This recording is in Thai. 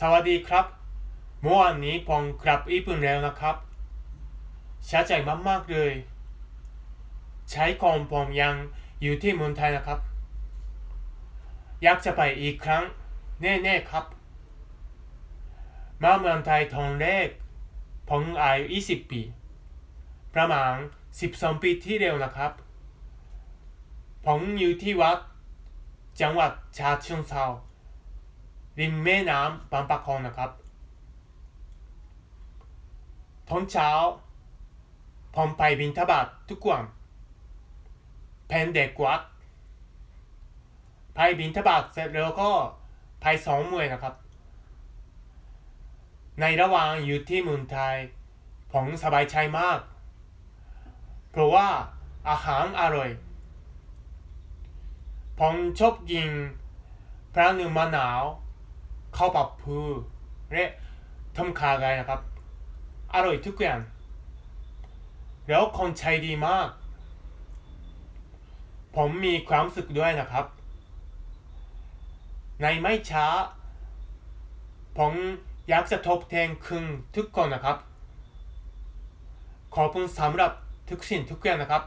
สวัสดีครับเมื่อวานนี้ผมกลับญี่ปุ่นแล้วนะครับเสียใจมากๆเลย ใช้ของผมยังอยู่ที่เมืองไทยนะครับ อยากจะไปอีกครั้ง แน่ๆครับมาเมืองไทยตอนแรกผมอายุ20 ปี ประมาณ 12 ปีที่แล้วนะครับผมอยู่ที่วัด จังหวัดชาเชิงเทรา ริมแม่น้ำบางปะกงนะครับตอนเช้าผมไปบินทบาททุกวันเป็นเด็กวัดไปบินทบาทเสร็จแล้วก็ไปสองมวยนะครับ ในระหว่างอยู่ที่เมืองไทยผมสบายใจมาก เพราะว่าอาหารอร่อยผมชอบกินปลาเนื้อมะนาว ข้าวผัดพูและทำขาไกนะครับอร่อยทุกอย่างแล้วคนใจดีมาก ผมมีความสุขด้วยนะครับ ในไม่ช้า ผมอยากจะทบแทนคุณทุกคนนะครับ ขอบคุณสำหรับทุกสิ่งทุกอย่างนะครับ